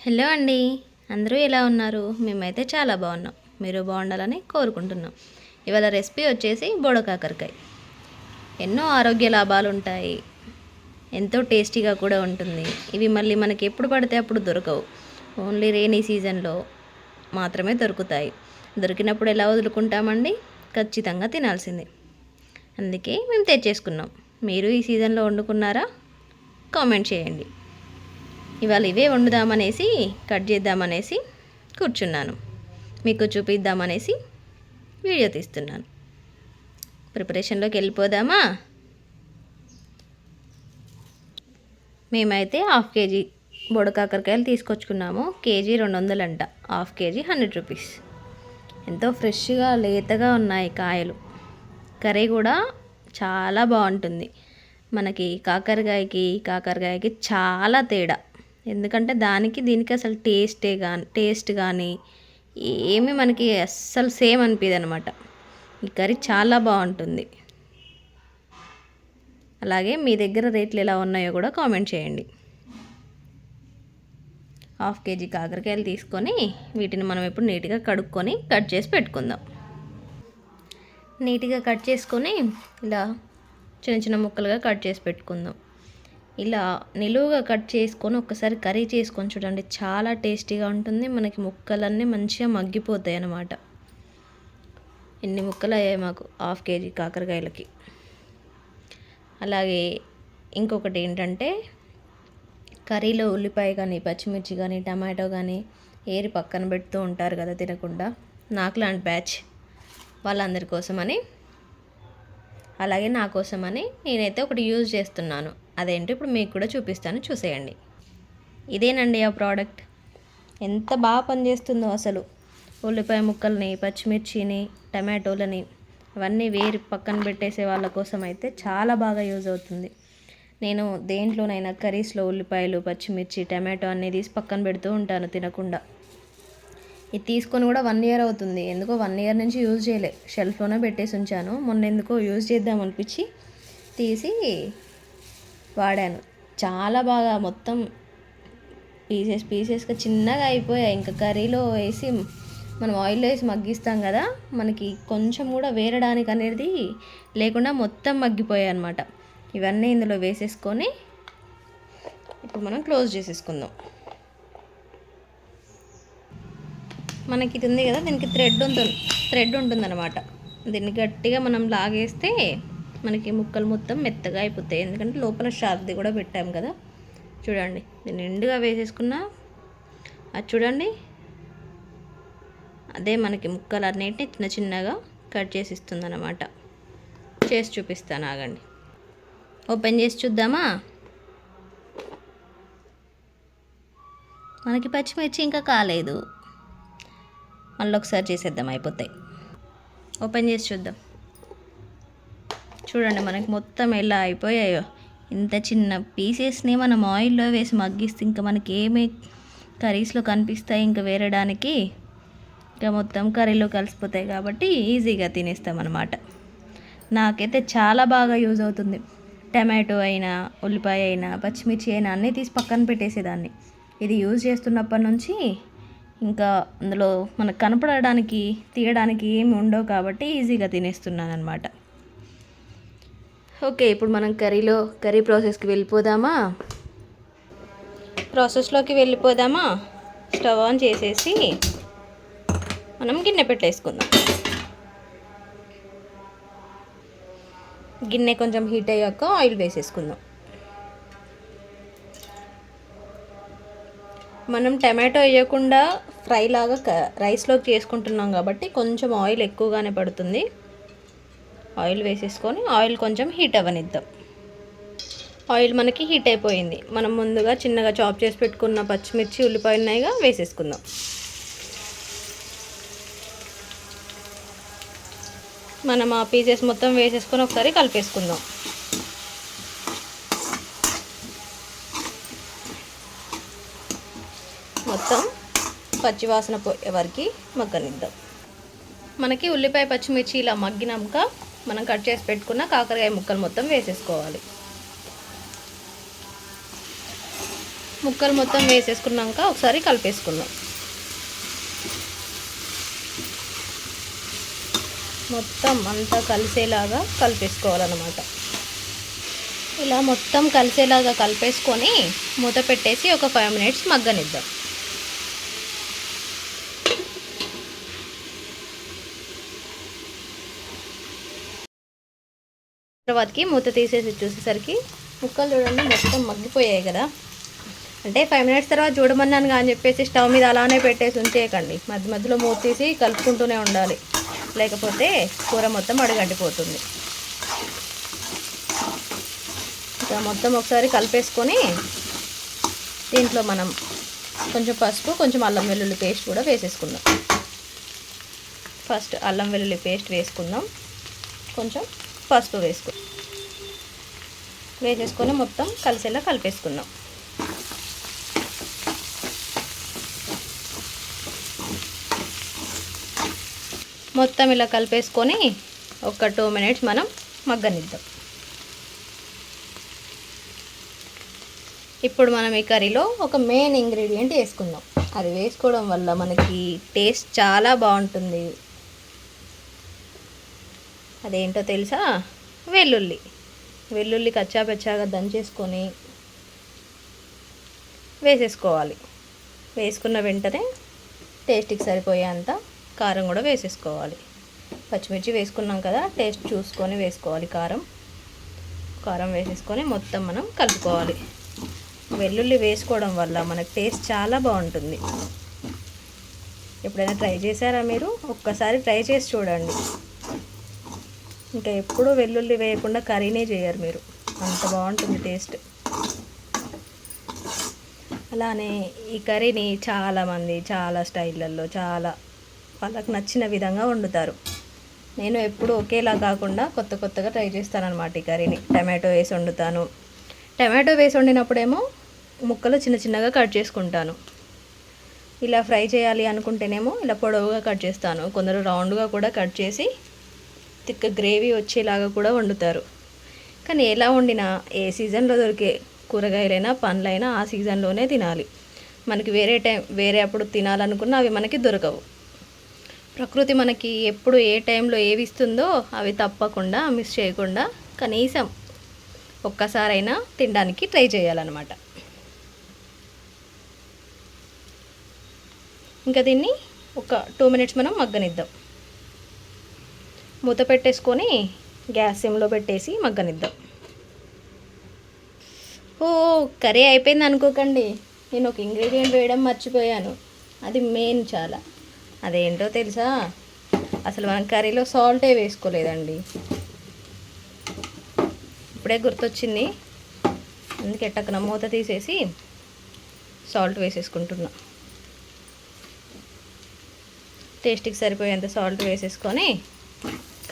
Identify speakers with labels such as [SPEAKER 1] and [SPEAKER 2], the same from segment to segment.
[SPEAKER 1] Hello అండి. అందరూ ఎలా ఉన్నారు? మేమైతే చాలా బాగున్నాం. మీరు బాగుండాలని కోరుకుంటున్నాం. ఇవాళ రెసిపీ వచ్చేసి బోడకాకరకాయ. ఎన్నో ఆరోగ్య లాభాలు ఉంటాయి. ఎంతో టేస్టీగా కూడా ఉంటుంది. ఇవి మళ్ళీ మనకి ఎప్పుడు పడితే అప్పుడు దొరకవు. ఓన్లీ రెయినీ సీజన్లో మాత్రమే దొరుకుతాయి. దొరికినప్పుడు ఎలా వదులుకుంటామండి? ఖచ్చితంగా తినాల్సిందే. అందుకే మేము తెచ్చేసుకున్నాం. మీరు ఈ సీజన్లో వండుకున్నారా? కామెంట్ చేయండి. ఇవాళ ఇవే వండుదామనేసి కట్ చేద్దామనేసి కూర్చున్నాను. మీకు చూపిద్దామనేసి వీడియో తీస్తున్నాను. ప్రిపరేషన్లోకి వెళ్ళిపోదామా? మేమైతే హాఫ్ కేజీ బొడకాకరకాయలు తీసుకొచ్చుకున్నాము. కేజీ రెండు వందలంట హాఫ్ కేజీ హండ్రెడ్ రూపీస్. ఎంతో ఫ్రెష్గా లేతగా ఉన్నాయి కాయలు. కర్రీ కూడా చాలా బాగుంటుంది. మనకి కాకరకాయకి కాకరకాయకి చాలా తేడా. ఎందుకంటే దానికి దీనికి అసలు టేస్టే కానీ టేస్ట్ కానీ ఏమీ మనకి అస్సలు సేమ్ అనిపించదు అనమాట ఈ కర్రీ చాలా బాగుంటుంది. అలాగే మీ దగ్గర రేట్లు ఎలా ఉన్నాయో కూడా కామెంట్ చేయండి. హాఫ్ కేజీ కాకరకాయలు తీసుకొని వీటిని మనం ఇప్పుడు నీట్గా కడుక్కొని కట్ చేసి పెట్టుకుందాం. నీట్గా కట్ చేసుకొని ఇలా చిన్న చిన్న ముక్కలుగా కట్ చేసి పెట్టుకుందాం. ఇలా నిలువుగా కట్ చేసుకొని ఒకసారి కర్రీ చేసుకొని చూడండి. చాలా టేస్టీగా ఉంటుంది. మనకి ముక్కలన్నీ మంచిగా మగ్గిపోతాయి అన్నమాట. ఎన్ని ముక్కలు అయ్యాయి మాకు? హాఫ్ కేజీ కాకరకాయలకి. అలాగే ఇంకొకటి ఏంటంటే కర్రీలో ఉల్లిపాయ కానీ పచ్చిమిర్చి కానీ టమాటో కానీ ఏరి పక్కన పెడుతూ ఉంటారు కదా తినకుండా. నాకు లాంటి బ్యాచ్ వాళ్ళందరి కోసమని అలాగే నా కోసమని నేనైతే ఒకటి యూజ్ చేస్తున్నాను. అదేంటో ఇప్పుడు మీకు కూడా చూపిస్తాను చూసేయండి. ఇదేనండి ఆ ప్రోడక్ట్. ఎంత బాగా పనిచేస్తుందో అసలు. ఉల్లిపాయ ముక్కల్ని పచ్చిమిర్చిని టమాటోలని అవన్నీ వేరు పక్కన పెట్టేసే వాళ్ళ కోసం అయితే చాలా బాగా యూజ్ అవుతుంది. నేను దేంట్లోనైనా కర్రీస్లో ఉల్లిపాయలు పచ్చిమిర్చి టమాటో అన్నీ తీసి పక్కన పెడుతూ ఉంటాను తినకుండా. ఇది తీసుకొని కూడా వన్ ఇయర్ అవుతుంది. ఎందుకో వన్ ఇయర్ నుంచి యూజ్ చేయలే. షెల్ఫ్లోనే పెట్టేసి ఉంచాను. మొన్న ఎందుకో యూజ్ చేద్దాం అనిపించి తీసి వాడాను. చాలా బాగా మొత్తం పీసెస్ పీసెస్గా చిన్నగా అయిపోయాయి. ఇంకా కర్రీలో వేసి మనం ఆయిల్లో వేసి మగ్గిస్తాం కదా మనకి కొంచెం కూడా వేరడానికి అనేది లేకుండా మొత్తం మగ్గిపోయాయి అనమాట ఇవన్నీ ఇందులో వేసేసుకొని ఇప్పుడు మనం క్లోజ్ చేసేసుకుందాం. మనకి ఇది ఉంది కదా దీనికి థ్రెడ్ ఉంటుంది థ్రెడ్ ఉంటుందన్నమాట. దీన్ని గట్టిగా మనం లాగేస్తే మనకి ముక్కలు మొత్తం మెత్తగా అయిపోతాయి. ఎందుకంటే లోపల షార్ది కూడా పెట్టాం కదా. చూడండి దీన్ని నిండుగా వేసేసుకున్నా అది చూడండి. అదే మనకి ముక్కలు అన్నిటిని చిన్న చిన్నగా కట్ చేసి ఇస్తుందన్నమాట. చేసి చూపిస్తాను ఆగండి. ఓపెన్ చేసి చూద్దామా? మనకి పచ్చిమిర్చి ఇంకా కాలేదు. మళ్ళీ ఒకసారి చేసేద్దాం అయిపోతాయి. ఓపెన్ చేసి చూద్దాం. చూడండి మనకి మొత్తం ఎలా అయిపోయాయో. ఇంత చిన్న పీసెస్ని మనం ఆయిల్లో వేసి మగ్గిస్తే ఇంకా మనకి ఏమి కర్రీస్లో కనిపిస్తాయి ఇంకా వేరడానికి. ఇంకా మొత్తం కర్రీలో కలిసిపోతాయి కాబట్టి ఈజీగా తినేస్తాం అనమాట నాకైతే చాలా బాగా యూజ్ అవుతుంది. టమాటో అయినా ఉల్లిపాయ అయినా పచ్చిమిర్చి అయినా అన్నీ తీసి పక్కన పెట్టేసేదాన్ని. ఇది యూజ్ చేస్తున్నప్పటి నుంచి ఇంకా అందులో మనకు కనపడడానికి తీయడానికి ఏమి ఉండవు కాబట్టి ఈజీగా తినేస్తున్నాను అనమాట ఓకే ఇప్పుడు మనం కర్రీలో కర్రీ ప్రాసెస్కి వెళ్ళిపోదామా? ప్రాసెస్లోకి వెళ్ళిపోదామా? స్టవ్ ఆన్ చేసేసి మనం గిన్నె పెట్టేసుకుందాం. గిన్నె కొంచెం హీట్ అయ్యాక ఆయిల్ వేసేసుకుందాం. మనం టమాటో వేయకుండా ఫ్రై లాగా క- రైస్లోకి చేసుకుంటున్నాం కాబట్టి కొంచెం ఆయిల్ ఎక్కువగానే పడుతుంది. ఆయిల్ వేసేసుకొని ఆయిల్ కొంచెం హీట్ అవ్వనిద్దాం. ఆయిల్ మనకి హీట్ అయిపోయింది. మనం ముందుగా చిన్నగా చాప్ చేసి పెట్టుకున్న పచ్చిమిర్చి ఉల్లిపాయ ఉన్నాయిగా వేసేసుకుందాం. మనం ఆ పీసెస్ మొత్తం వేసేసుకొని ఒకసారి కలిపేసుకుందాం. మొత్తం పచ్చివాసన పోయే వరకు మగ్గనిద్దాం. మనకి ఉల్లిపాయ పచ్చిమిర్చి ఇలా మగ్గినాక మనం కట్ చేసి పెట్టుకున్న కాకరకాయ ముక్కలు మొత్తం వేసేసుకోవాలి. ముక్కలు మొత్తం వేసేసుకున్నాక ఒకసారి కలిపేసుకుందాం. మొత్తం అంతా కలిసేలాగా కలిపేసుకోవాలన్నమాట. ఇలా మొత్తం కలిసేలాగా కలిపేసుకొని మూత పెట్టేసి ఒక ఫైవ్ మినిట్స్ మగ్గనిద్దాం. తర్వాతకి మూత తీసేసి చూసేసరికి ముక్కలు చూడండి మొత్తం మగ్గిపోయాయి కదా. అంటే ఫైవ్ మినిట్స్ తర్వాత చూడమన్నాను అని చెప్పేసి స్టవ్ మీద అలానే పెట్టేసి ఉంచేయకండి. మధ్య మధ్యలో మూత తీసి కలుపుకుంటూనే ఉండాలి. లేకపోతే కూర మొత్తం అడుగంటిపోతుంది. ఇక మొత్తం ఒకసారి కలిపేసుకొని దీంట్లో మనం కొంచెం పసుపు కొంచెం అల్లం వెల్లుల్లి పేస్ట్ కూడా వేసేసుకుందాం. ఫస్ట్ అల్లం వెల్లుల్లి పేస్ట్ వేసుకుందాం. కొంచెం పసుపు వేసుకు వేసేసుకొని మొత్తం కలిసేలా కలిపేసుకుందాం. మొత్తం ఇలా కలిపేసుకొని ఒక టూ మినిట్స్ మనం మగ్గనిద్దాం. ఇప్పుడు మనం ఈ కర్రీలో ఒక మెయిన్ ఇంగ్రీడియంట్ వేసుకుందాం. అది వేసుకోవడం వల్ల మనకి టేస్ట్ చాలా బాగుంటుంది. అదేంటో తెలుసా? వెల్లుల్లి. వెల్లుల్లి కచ్చాపెచ్చాగా దంచేసుకొని వేసేసుకోవాలి. వేసుకున్న వెంటనే టేస్ట్కి సరిపోయేంత కారం కూడా వేసేసుకోవాలి. పచ్చిమిర్చి వేసుకున్నాం కదా టేస్ట్ చూసుకొని వేసుకోవాలి కారం. కారం వేసేసుకొని మొత్తం మనం కలుపుకోవాలి. వెల్లుల్లి వేసుకోవడం వల్ల మనకు టేస్ట్ చాలా బాగుంటుంది. ఎప్పుడైనా ట్రై చేశారా మీరు? ఒక్కసారి ట్రై చేసి చూడండి. ఇంకా ఎప్పుడూ వెల్లుల్లి వేయకుండా కర్రీనే చేయరు మీరు. అంత బాగుంటుంది టేస్ట్. అలానే ఈ కర్రీని చాలామంది చాలా స్టైళ్ళల్లో చాలా వాళ్ళకి నచ్చిన విధంగా వండుతారు. నేను ఎప్పుడు ఒకేలా కాకుండా కొత్త కొత్తగా ట్రై చేస్తానన్నమాట ఈ కర్రీని. టమాటో వేసి వండుతాను. టమాటో వేసి వండినప్పుడేమో ముక్కలు చిన్న చిన్నగా కట్ చేసుకుంటాను. ఇలా ఫ్రై చేయాలి అనుకుంటేనేమో ఇలా పొడవుగా కట్ చేస్తాను. కొందరు రౌండ్గా కూడా కట్ చేసి తిక్క గ్రేవీ వచ్చేలాగా కూడా వండుతారు. కానీ ఎలా వండినా ఏ సీజన్లో దొరికే కూరగాయలైనా పండ్లైనా ఆ సీజన్లోనే తినాలి. మనకి వేరే టైం వేరే అప్పుడు తినాలనుకున్నా అవి మనకి దొరకవు. ప్రకృతి మనకి ఎప్పుడు ఏ టైంలో ఏవి ఇస్తుందో అవి తప్పకుండా మిస్ చేయకుండా కనీసం ఒక్కసారైనా తినడానికి ట్రై చేయాలన్నమాట. ఇంకా దీన్ని ఒక టూ మినిట్స్ మనం మగ్గనిద్దాం. మూత పెట్టేసుకొని గ్యాస్ సిమ్లో పెట్టేసి మగ్గనిద్దాం. ఓ కర్రీ అయిపోయింది అనుకోకండి. నేను ఒక ఇంగ్రీడియంట్ వేయడం మర్చిపోయాను. అది మెయిన్ చాలా. అదేంటో తెలుసా? అసలు మనం కర్రీలో సాల్టే వేసుకోలేదండి. ఇప్పుడే గుర్తొచ్చింది. అందుకే టక్కున మూత తీసేసి సాల్ట్ వేసేసుకుంటున్నా. టేస్ట్కి సరిపోయేంత సాల్ట్ వేసేసుకొని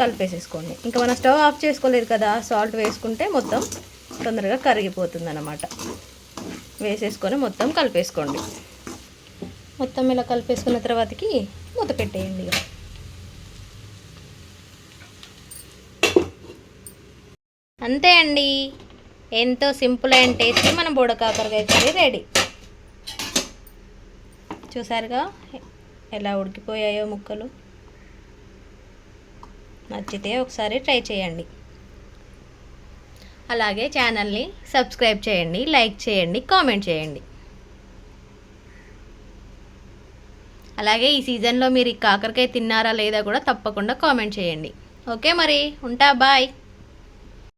[SPEAKER 1] కలిపేసేసుకోండి. ఇంకా మనం స్టవ్ ఆఫ్ చేసుకోలేదు కదా సాల్ట్ వేసుకుంటే మొత్తం తొందరగా కరిగిపోతుంది అన్నమాట వేసేసుకొని మొత్తం కలిపేసుకోండి. మొత్తం ఇలా కలిపేసుకున్న తర్వాతకి మూత పెట్టేయండి అంతే అండి. ఎంతో సింపుల్ అండ్ టేస్టీ మన బుడకాకరకాయ కర్రీ రెడీ. చూసారుగా? ఎలా ఉడికిపోయాయో ముక్కలు. నచ్చితే ఒకసారి ట్రై చేయండి. అలాగే ఛానల్ని సబ్స్క్రైబ్ చేయండి లైక్ చేయండి కామెంట్ చేయండి. అలాగే ఈ సీజన్లో మీరు ఈ కాకరకాయ తిన్నారా లేదా కూడా తప్పకుండా కామెంట్ చేయండి. ఓకే మరి ఉంటా బాయ్.